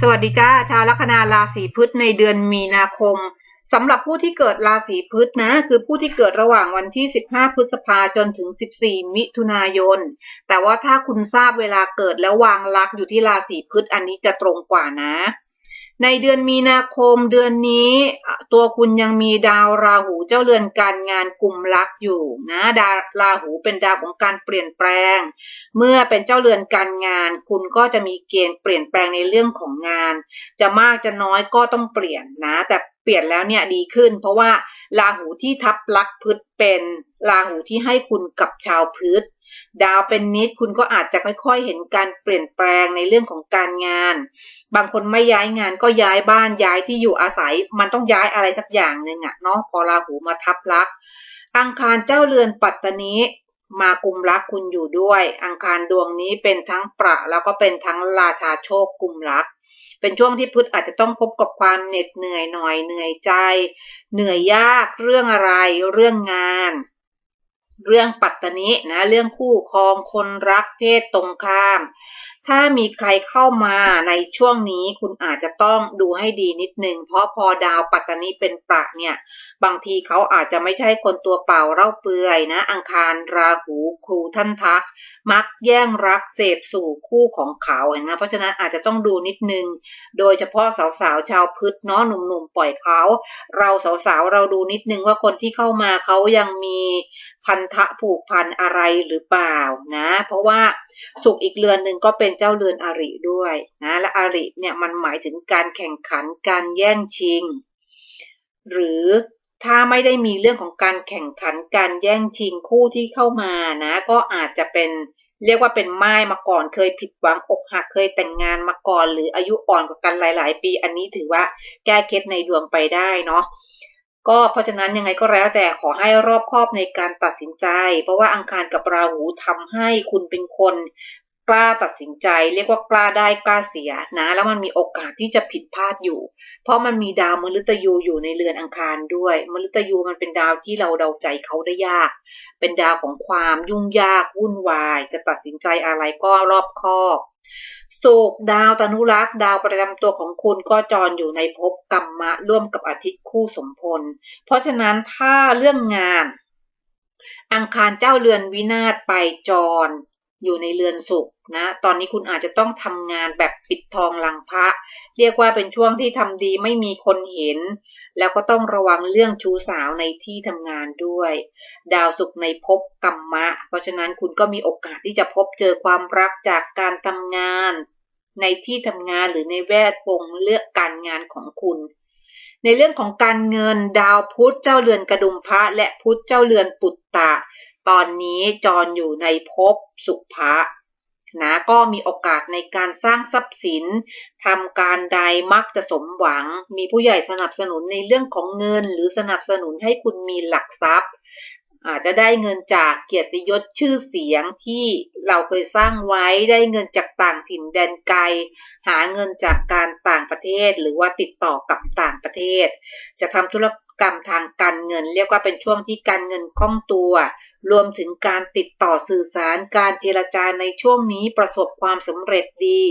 สวัสดีจ้าชาวลัคนาราศีพฤษในเดือนมีนาคมสำหรับผู้ที่เกิดราศีพฤษนะ คือผู้ที่เกิดระหว่างวันที่ 15 พฤษภาจนถึง 14 มิถุนายน แต่ว่าถ้าคุณทราบเวลาเกิดแล้ววางลักอยู่ที่ราศีพฤษอันนี้จะตรงกว่านะ ในเดือนมีนาคมเดือนนี้ ตัวคุณยังมีดาวราหูเจ้าเรือนการงานกลุ่มลักอยู่นะดาวราหูเป็นดาวของการเปลี่ยนแปลง เมื่อเป็นเจ้าเรือนการงาน คุณก็จะมีเกณฑ์เปลี่ยนแปลงในเรื่องของงาน จะมากจะน้อยก็ต้องเปลี่ยนนะ แต่ เปลี่ยนแล้วเนี่ยดีขึ้น เพราะว่าราหูที่ทับลักพฤษเป็นราหูที่ให้คุณกับชาวพฤษดาวเป็นนิดคุณก็อาจจะค่อยๆ เห็นการเปลี่ยนแปลงในเรื่องของการงาน บางคนไม่ย้ายงานก็ย้ายบ้านย้ายที่อยู่อาศัย มันต้องย้ายอะไรสักอย่างหนึ่งอะเนาะพอราหูมาทับลักอังคารเจ้าเรือนปัตตานีมากุมรักคุณอยู่ด้วย อังคารดวงนี้เป็นทั้งประแล้วก็เป็นทั้งราชาโชคกุมรัก เป็นช่วงที่พุธอาจจะต้องพบกับความเหน็ดเหนื่อยหน่อยเหนื่อยใจ เหนื่อยยากเรื่องอะไรเรื่องงาน เรื่องปัตตนินะเรื่องคู่ครองคนรักเพศตรงข้าม ถ้ามีใครเข้ามาในช่วงนี้คุณอาจจะต้องดูให้ดีนิดนึง เพราะพอดาวปัตตานีเป็นประเนี่ย บางทีเขาอาจจะไม่ใช่คนตัวเปล่าเล่าเปื่อยนะ อังคารราหูครูท่านทัก มักแย่งรักเสพสู่คู่ของเขาเห็นไหมเพราะฉะนั้นอาจจะต้องดูนิดนึง โดยเฉพาะสาวๆชาวพืชเนาะหนุ่มๆปล่อยเขา เราสาวๆเราดูนิดนึงว่าคนที่เข้ามาเขายังมีพันธะผูกพันอะไรหรือเปล่านะ เพราะว่า สุขอีกเรือนหนึ่งก็เป็นเจ้าเรือนอริด้วยนะและอริเนี่ยมันหมายถึงการแข่งขันการแย่งชิง หรือถ้าไม่ได้มีเรื่องของการแข่งขันการแย่งชิงคู่ที่เข้ามานะ ก็อาจจะเป็นเรียกว่าเป็นไม้มาก่อนเคยผิดหวังอกหักเคยแต่งงานมาก่อน หรืออายุอ่อนกว่ากันหลาย ๆ ปี อันนี้ถือว่าแก้เคล็ดในดวงไปได้เนาะ ก็เพราะฉะนั้นยังไงก็แล้วแต่ขอให้รอบคอบในการตัดสินใจ เพราะว่าอังคารกับราหูทำให้คุณเป็นคนกล้าตัดสินใจ เรียกว่ากล้าได้กล้าเสียนะ แล้วมันมีโอกาสที่จะผิดพลาดอยู่ เพราะมันมีดาวมฤตยูอยู่ในเรือนอังคารด้วยมฤตยูมันเป็นดาวที่เราเดาใจเขาได้ยาก เป็นดาวของความยุ่งยากวุ่นวาย จะตัดสินใจอะไรก็รอบคอบ สุกดาวตนุรักษ์ดาวประจำตัวของคุณก็จรอยู่ในภพกรรมะ ร่วมกับอาทิตย์คู่สมพล เพราะฉะนั้นถ้าเรื่องงาน อังคารเจ้าเรือนวินาศไปจร อยู่ในเรือนสุขนะ ตอนนี้คุณอาจจะต้องทำงานแบบปิดทองหลังพระ เรียกว่าเป็นช่วงที่ทำดีไม่มีคนเห็น แล้วก็ต้องระวังเรื่องชู้สาวในที่ทำงานด้วย ดาวสุขในภพกรรมะ เพราะฉะนั้นคุณก็มีโอกาสที่จะพบเจอความรักจากการทำงาน ในที่ทำงานหรือในแวดวงเลือกการงานของคุณในเรื่องของการเงินดาวพุธเจ้าเรือนกระดุมพระและพุธเจ้าเรือนปุตตะ ตอนนี้จรอยู่ในภพสุภะนะก็มีโอกาสในการสร้างทรัพย์สินทำการใดมักจะสมหวัง มีผู้ใหญ่สนับสนุนในเรื่องของเงิน หรือสนับสนุนให้คุณมีหลักทรัพย์ อาจจะได้เงินจากเกียรติยศชื่อเสียงที่เราเคยสร้างไว้ได้เงินจากต่างถิ่นแดนไกล หาเงินจากการต่างประเทศ หรือว่าติดต่อกับต่างประเทศ จะทำธุรกรรมทางการเงิน เรียกว่าเป็นช่วงที่การเงินคล่องตัว รวมถึงการติดต่อสื่อสารการเจรจาในช่วงนี้ประสบความสำเร็จดี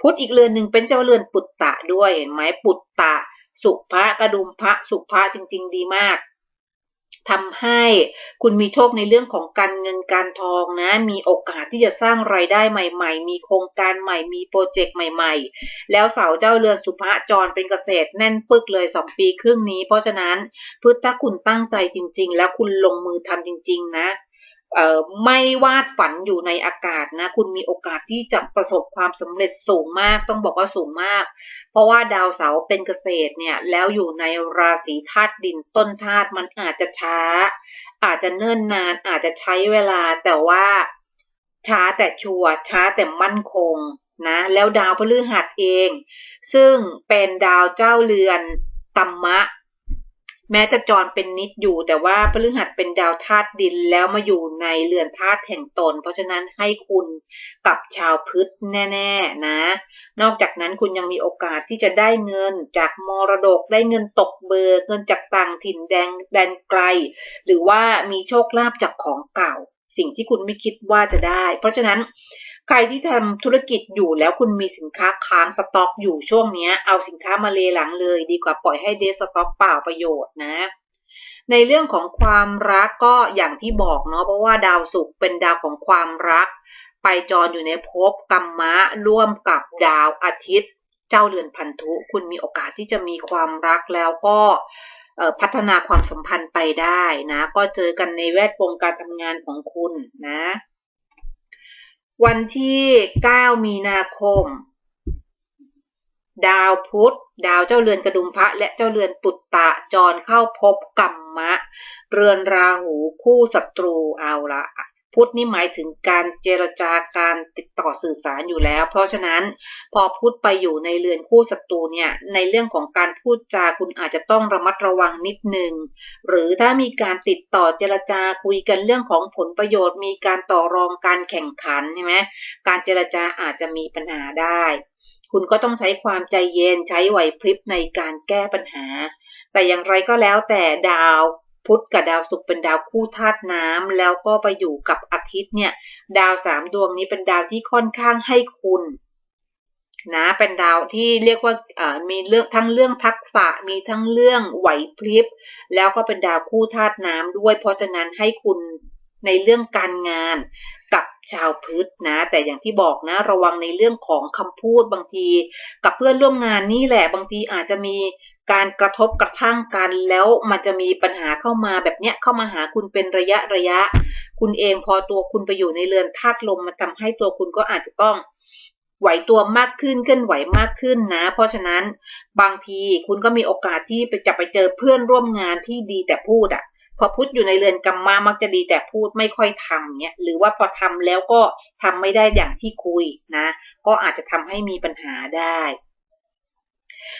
พุธอีกเรือนหนึ่งเป็นเจ้าเรือนปุตตะด้วยเห็นไหมปุตตะ สุภะกระดุมพระสุภะจริง ๆ ดีมาก ทำให้คุณมีโชคในเรื่องของการเงินการทองนะ มีโอกาสที่จะสร้างไรายได้ใหม่ ๆ มีโครงการใหม่ มีโปรเจกต์ใหม่ ๆ แล้วเสาเจ้าเรือนสุภาจรเป็นเกษตรแน่นปึกเลยสองปีครึ่งนี้ เพราะฉะนั้นพืชถ้าคุณตั้งใจจริง ๆ แล้วคุณลงมือทำจริง ๆ นะ ไม่วาดฝันอยู่ในอากาศนะ คุณมีโอกาสที่จะประสบความสำเร็จสูงมาก ต้องบอกว่าสูงมาก เพราะว่าดาวเสาร์เป็นเกษตรเนี่ย แล้วอยู่ในราศีธาตุดินต้นธาตุมันอาจจะช้า อาจจะเนิ่นนาน อาจจะใช้เวลา แต่ว่าช้าแต่ชัวช้าแต่มั่นคงนะ แล้วดาวพฤหัสเอง ซึ่งเป็นดาวเจ้าเรือนตัมมะ แม้จะจรเป็นนิดอยู่แต่ว่าพฤหัสเป็นดาวธาตุดินแล้วมาอยู่ในเรือนธาตุแห่งตน เพราะฉะนั้นให้คุณกับชาวพฤษแน่ๆนะ นอกจากนั้นคุณยังมีโอกาสที่จะได้เงินจากมรดกได้เงินตกเบอร์เงินจากต่างถิ่นแดงแดนไกล หรือว่ามีโชคลาภจากของเก่า สิ่งที่คุณไม่คิดว่าจะได้ เพราะฉะนั้น ใครที่ทำธุรกิจอยู่แล้วคุณมีสินค้าค้างสต็อกอยู่ช่วงเนี้ยเอาสินค้ามาเลหลังเลย ดีกว่าปล่อยให้เดสต็อกเปล่าประโยชน์นะ ในเรื่องของความรักก็อย่างที่บอกเนาะเพราะว่าดาวศุกร์เป็นดาวของความรัก ไปจรอยู่ในภพกรรมะร่วมกับดาวอาทิตย์ เจ้าเรือนพันธุ คุณมีโอกาสที่จะมีความรักแล้วก็พัฒนาความสัมพันธ์ไปได้นะ ก็เจอกันในแวดวงการทำงานของคุณนะ วันที่ 9 มีนาคม ดาวพุธ ดาวเจ้าเรือนกระดุมพระ และเจ้าเรือนปุตตะจรเข้าพบกรรมะ เรือนราหูคู่ศัตรูเอาละ พุธนี่หมายถึงการเจรจาการติดต่อสื่อสารอยู่แล้ว เพราะฉะนั้นพอพุธไปอยู่ในเรือนคู่ศัตรูเนี่ยในเรื่องของการพูดจาคุณอาจจะต้องระมัดระวังนิดนึงหรือถ้ามีการติดต่อเจรจาคุยกันเรื่องของผลประโยชน์ มีการต่อรองการแข่งขันใช่ไหมการเจรจาอาจจะมีปัญหาได้ คุณก็ต้องใช้ความใจเย็นใช้ไหวพริบในการแก้ปัญหา แต่อย่างไรก็แล้วแต่ดาว พุธกับดาวศุกร์เป็นดาวคู่ธาตุน้ำแล้วก็ไปอยู่กับอาทิตย์เนี่ย ดาวสามดวงนี้เป็นดาวที่ค่อนข้างให้คุณนะเป็นดาวที่เรียกว่ามีเรื่องทั้งเรื่องทักษะมีทั้งเรื่องไหวพริบ แล้วก็เป็นดาวคู่ธาตุน้ำด้วย เพราะฉะนั้นให้คุณในเรื่องการงาน ชาวพืชนะ แต่อย่างที่บอกนะ ระวังในเรื่องของคำพูดบางที กับเพื่อนร่วมงานนี่แหละบางทีอาจจะมีการกระทบกระทั่งกันแล้วมันจะมีปัญหาเข้ามาแบบเนี้ยเข้ามาหาคุณเป็นระยะระยะ คุณเองพอตัวคุณไปอยู่ในเรือนธาตุลมมันทาให้ตัวคุณก็อาจจะต้องไหวตัวมากขึ้นเคลื่อนไหวมากขึ้นนะ เพราะฉะนั้นบางทีคุณก็มีโอกาสที่จะไปเจอเพื่อนร่วมงานที่ดีแต่พูดอะ่ะ พอพูดอยู่ในเรือนกรรมามักจะดีแต่พูดไม่ค่อยทำเนี่ยหรือว่าพอทำแล้วก็ทำไม่ได้อย่างที่คุยนะ ก็อาจจะทำให้มีปัญหาได้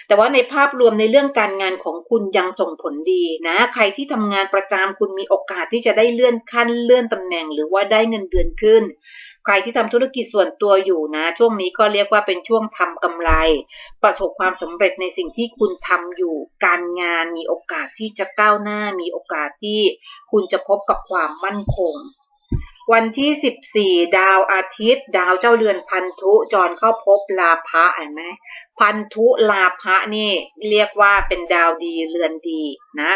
แต่ว่าในภาพรวมในเรื่องการงานของคุณยังส่งผลดีนะ ใครที่ทำงานประจำคุณมีโอกาสที่จะได้เลื่อนขั้นเลื่อนตำแหน่ง หรือว่าได้เงินเดือนขึ้น ใครที่ทำธุรกิจส่วนตัวอยู่นะ ช่วงนี้ก็เรียกว่าเป็นช่วงทำกำไร ประสบความสำเร็จในสิ่งที่คุณทำอยู่ การงานมีโอกาสที่จะก้าวหน้า มีโอกาสที่คุณจะพบกับความมั่นคง วันที่ 14 ดาวอาทิตย์ ดาวเจ้าเรือนพันธุจรเข้าพบลาภะเห็นไหมพันธุลาภะนี่เรียกว่าเป็นดาวดีเรือนดีนะ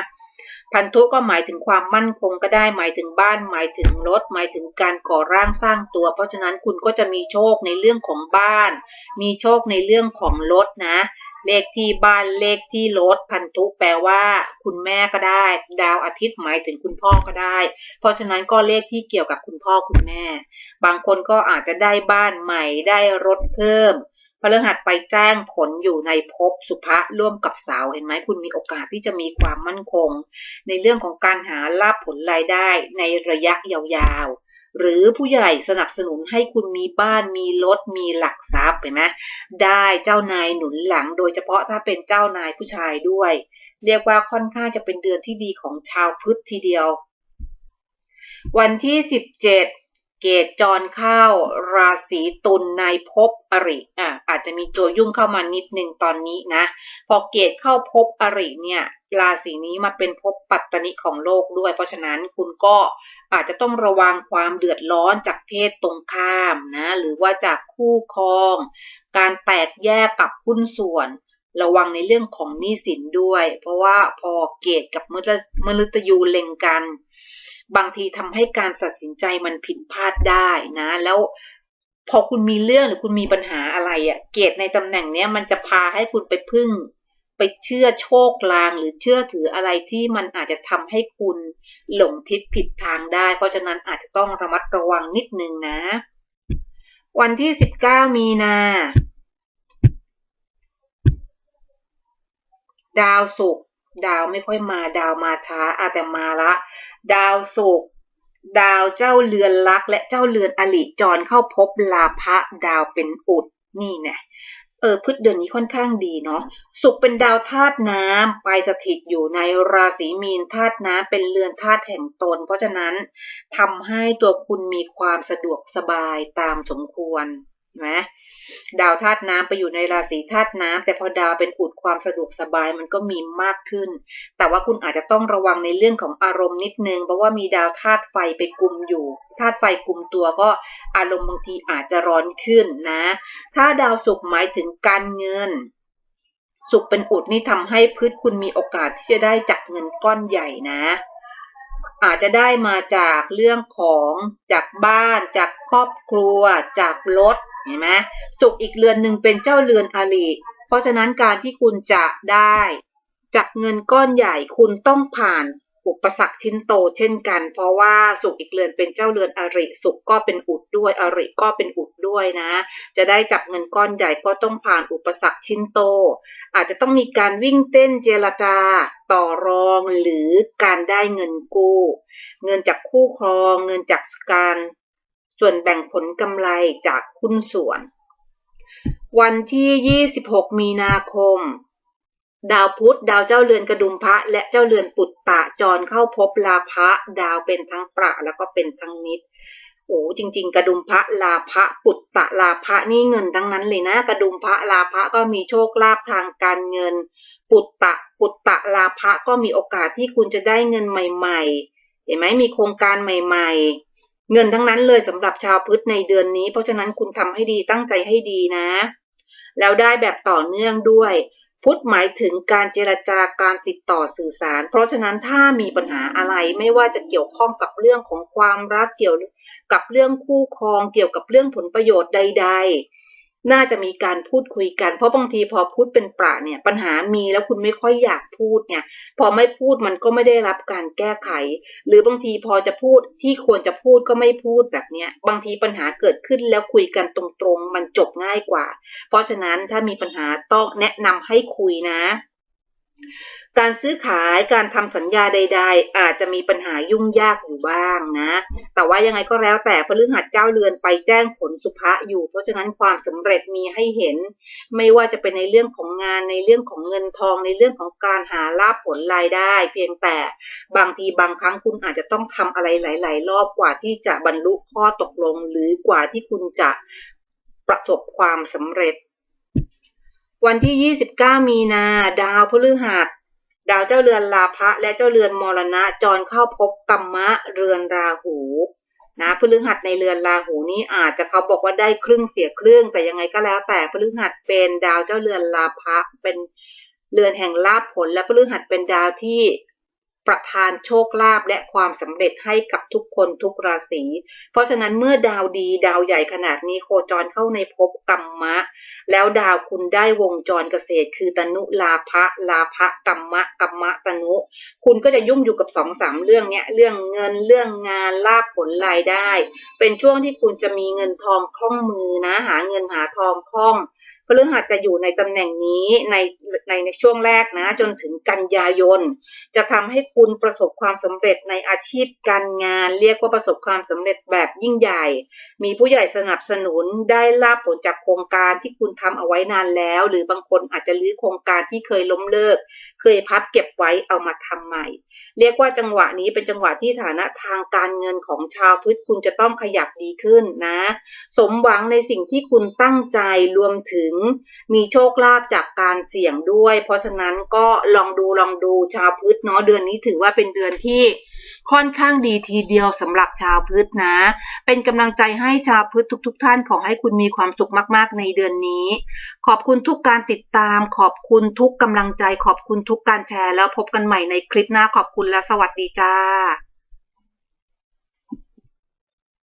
พันธุก็หมายถึงความมั่นคงก็ได้ หมายถึงบ้าน หมายถึงรถ หมายถึงการก่อร่างสร้างตัว เพราะฉะนั้นคุณก็จะมีโชคในเรื่องของบ้าน มีโชคในเรื่องของรถนะ เลขที่บ้านเลขที่รถพันธุแปลว่าคุณแม่ก็ได้ ดาวอาทิตย์หมายถึงคุณพ่อก็ได้ เพราะฉะนั้นก็เลขที่เกี่ยวกับคุณพ่อคุณแม่ บางคนก็อาจจะได้บ้านใหม่ได้รถเพิ่ม พฤหัสไปแจ้งผลอยู่ในภพสุภะร่วมกับสาวเห็นไหมคุณมีโอกาสที่จะมีความมั่นคง ในเรื่องของการหาลาภผลรายได้ในระยะยาวๆ หรือผู้ใหญ่สนับสนุนให้คุณมีบ้านมีรถมีหลักทรัพย์เห็นไหมได้เจ้านายหนุนหลังโดยเฉพาะถ้าเป็นเจ้านายผู้ชายด้วย เรียกว่าค่อนข้างจะเป็นเดือนที่ดีของชาวพุทธทีเดียว วันที่ 17 เกตจรเข้าราศีตุลในภพอริอะอาจจะมีตัวยุ่งเข้ามานิดนึงตอนนี้นะ พอเกตเข้าภพอริเนี่ยราศีนี้มาเป็นภพปัตตนิของโลกด้วย เพราะฉะนั้นคุณก็อาจจะต้องระวังความเดือดร้อนจากเพศตรงข้ามนะ หรือว่าจากคู่ครอง การแตกแยกกับหุ้นส่วน ระวังในเรื่องของหนี้สินด้วย เพราะว่าพอเกตกับมฤตยูเล็งกัน บางทีทำให้การตัดสินใจมันผิดพลาดได้นะ แล้วพอคุณมีเรื่องหรือคุณมีปัญหาอะไรอะ่ะ เกตในตำแหน่งเนี้ยมันจะพาให้คุณไปพึ่ง ไปเชื่อโชคลางหรือเชื่อถืออะไรที่มันอาจจะทำให้คุณหลงทิศผิดทางได้ เพราะฉะนั้นอาจจะต้องระมัดระวังนิดนึงนะ วันที่19มีนาดาวศุกร์ ดาวไม่ค่อยมาดาวมาช้าอาแต่มาละ ดาวศุกร์ดาวเจ้าเรือนลักและเจ้าเรือนอลิจรเข้าพบลาภะดาวเป็นอุดนี่ไงเออพืชเดือนนี้ค่อนข้างดีเนาะสุกเป็นดาวธาตุน้ำไปสถิตอยู่ในราศีมีนธาตุน้ำเป็นเรือนธาตุแห่งตน เพราะฉะนั้นทำให้ตัวคุณมีความสะดวกสบายตามสมควร นไหมดาวธาตุน้ำไปอยู่ในราศีธาตุน้ำแต่พอดาวเป็นอุดความสะดวกสบายมันก็มีมากขึ้น แต่ว่าคุณอาจจะต้องระวังในเรื่องของอารมณ์นิดนึง เพราะว่ามีดาวธาตุไฟไปกลุ่มอยู่ธาตุไฟกลุ่มตัวก็อารมณ์บางทีอาจจะร้อนขึ้นนะ ถ้าดาวศุกร์หมายถึงการเงินสุขเป็นอุดนี่ทำให้พืชคุณมีโอกาสที่จะได้จับเงินก้อนใหญ่นะ อาจจะได้มาจากเรื่องของจากบ้าน จากครอบครัว จากรถ เห็นไหมสุขอีกเรือนหนึ่งเป็นเจ้าเรือนอริเพราะฉะนั้นการที่คุณจะได้จับเงินก้อนใหญ่คุณต้องผ่านอุปสรรคชิ้นโตเช่นกัน เพราะว่าสุขอีกเรือนเป็นเจ้าเรือนอริสุขก็เป็นอุดด้วยอริก็เป็นอุดด้วยนะ จะได้จับเงินก้อนใหญ่ก็ต้องผ่านอุปสรรคชิ้นโต อาจจะต้องมีการวิ่งเต้นเจรจาต่อรองหรือการได้เงินกู้ เงินจากคู่ครอง เงินจากการ ส่วนแบ่งผลกำไรจากหุ้นส่วน วันที่ 26 มีนาคม ดาวพุธดาวเจ้าเรือนกระดุมพระ และเจ้าเรือนปุตตะจรเข้าพบลาภะดาวเป็นทั้งประแล้วก็เป็นทั้งมิตรโอ้จริง ๆ กระดุมพระลาภะปุตตะลาภะนี่เงินทั้งนั้นเลยนะ กระดุมพระลาภะก็มีโชคลาภทางการเงิน ปุตตะปุตตะลาภะก็มีโอกาสที่คุณจะได้เงินใหม่ ๆ เห็นไหมมีโครงการใหม่ ๆ เงินทั้งนั้นเลยสำหรับชาวพุธในเดือนนี้ เพราะฉะนั้นคุณทำให้ดีตั้งใจให้ดีนะ แล้วได้แบบต่อเนื่องด้วย พุธหมายถึงการเจรจาการติดต่อสื่อสาร เพราะฉะนั้นถ้ามีปัญหาอะไรไม่ว่าจะเกี่ยวข้องกับเรื่องของความรักเกี่ยวกับเรื่องคู่ครองเกี่ยวกับเรื่องผลประโยชน์ใด ๆ น่าจะมีการพูดคุยกัน เพราะบางทีพอพูดเป็นปราเนี่ยปัญหามีแล้วคุณไม่ค่อยอยากพูดเนี่ยพอไม่พูดมันก็ไม่ได้รับการแก้ไข หรือบางทีพอจะพูดที่ควรจะพูดก็ไม่พูดแบบเนี้ยบางทีปัญหาเกิดขึ้นแล้วคุยกันตรงๆ มันจบง่ายกว่า เพราะฉะนั้นถ้ามีปัญหาต้องแนะนำให้คุยนะ การซื้อขายการทำสัญญาใด ๆ อาจจะมีปัญหายุ่งยากอยู่บ้างนะ แต่ว่ายังไงก็แล้วแต่พฤหัสเจ้าเรือนไปแจ้งผลสุภะอยู่ เพราะฉะนั้นความสำเร็จมีให้เห็น ไม่ว่าจะเป็นในเรื่องของงานในเรื่องของเงินทอง ในเรื่องของการหาลาภผลรายได้ เพียงแต่บางทีบางครั้งคุณอาจจะต้องทำอะไรหลาย ๆ รอบกว่าที่จะบรรลุข้อตกลง หรือกว่าที่คุณจะประสบความสำเร็จ วันที่ 29 มีนา ดาวพฤหัส ดาวเจ้าเรือนลาภะและเจ้าเรือนมรณะจรเข้าพบกรรมะเรือนราหู นะพฤหัสในเรือนราหูนี้อาจจะเขาบอกว่าได้ครึ่งเสียครึ่งแต่ยังไงก็แล้ว แต่พฤหัสเป็นดาวเจ้าเรือนลาภะเป็นเรือนแห่งลาภผลและพฤหัสเป็นดาวที่ ประทานโชคลาภและความสำเร็จให้กับทุกคนทุกราศี เพราะฉะนั้นเมื่อดาวดีดาวใหญ่ขนาดนี้โคจรเข้าในภพกรรมะ แล้วดาวคุณได้วงจรเกษตร คือตนุลาภะลาภะกรรมะกรรมะตนุ คุณก็จะยุ่งอยู่กับสองสามเรื่องเนี้ยเรื่องเงินเรื่องงานลาภผลรายได้ เป็นช่วงที่คุณจะมีเงินทองคล่องมือนะหาเงินหาทองคล่อง พฤหัสจะอยู่ในตำแหน่งนี้ในในในช่วงแรกนะ จนถึงกันยายน จะทำให้คุณประสบความสำเร็จในอาชีพการงาน เรียกว่าประสบความสำเร็จแบบยิ่งใหญ่ มีผู้ใหญ่สนับสนุนได้ลาบผลจากโครงการที่คุณทำเอาไว้นานแล้ว หรือบางคนอาจจะรื้อโครงการที่เคยล้มเลิก เคยพับเก็บไว้เอามาทำใหม่ เรียกว่าจังหวะนี้เป็นจังหวะที่ฐานะทางการเงินของชาวพุทธคุณจะต้องขยับดีขึ้นนะ สมหวังในสิ่งที่คุณตั้งใจรวมถึงมีโชคลาภจากการเสี่ยงด้วย เพราะฉะนั้นก็ลองดูลองดูชาวพุทธเนาะเดือนนี้ถือว่าเป็นเดือนที่ ค่อนข้างดีทีเดียวสำหรับชาวพฤษนะ เป็นกำลังใจให้ชาวพุทธทุก ๆ ท่านขอให้คุณมีความสุขมากๆในเดือนนี้ ขอบคุณทุกการติดตาม ขอบคุณทุกกำลังใจ ขอบคุณทุกการแชร์ แล้วพบกันใหม่ในคลิปหน้าขอบคุณและสวัสดีจ้า